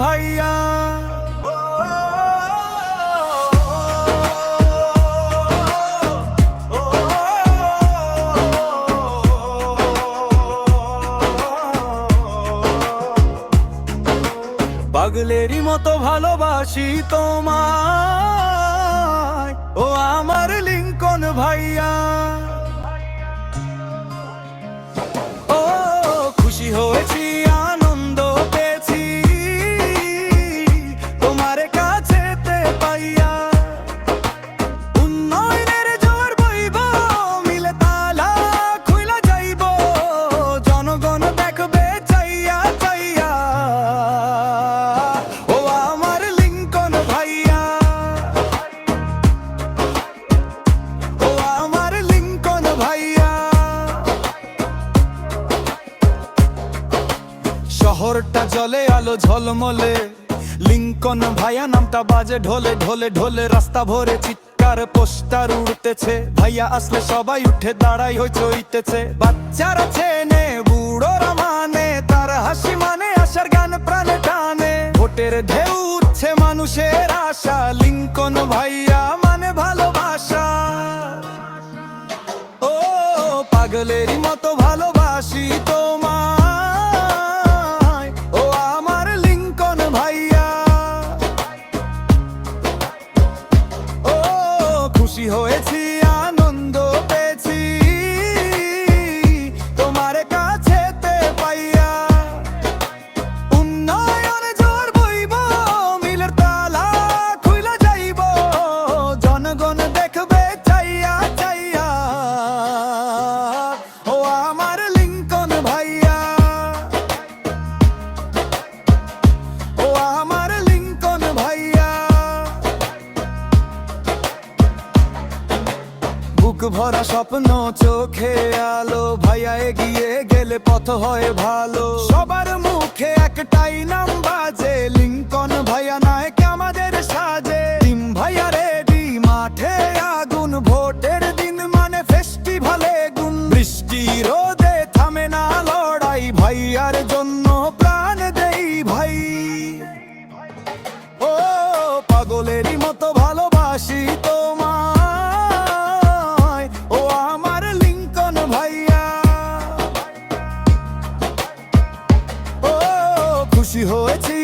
ভাইয়া। পাগলেরই মতো ভালোবাসি তোমায়। ও আমার লিঙ্কন ভাইয়া। শহরটা জলে, আলো ঝলমলে। লিঙ্কন ভাইয়া নামটা বাজে ঢোলে ঢোলে ঢোলে রাস্তা ভরে চিৎকার পোস্টার উড়তেছে। ভাইয়া আসলে সবাই উঠে দাঁড়াই হই চইতেছে। বাচ্চারা চেনে, বুড়োরা মানে তার হাসি মানে আসার গান প্রাণে টানে। ভোটের ঢেউ উঠছে মানুষের আশা, লিঙ্কন ভাইয়া মানে ভালোবাসা। ও, পাগলেরই মতো ভালোবাসি তোমায় হয়েছি ভরা স্বপ্ন, চোখে আলো। ভাইয়া এগিয়ে গেলে পথ হয় ভালো। সবার মুখে একটাই নাম বাজে, লিঙ্কন ভাইয়া নায়ক আমাদের সাজে। টিম ভাইয়া রেডি মাঠে আগুন, ভোটের দিন মানে ফেস্টিভালে গুন বৃষ্টি রোদে থামে না লড়াই, ভাইয়ার জন্য প্রাণ দেই ভাই। ও, পাগলেরই মতো ভালোবাসি খুশি হয়েছি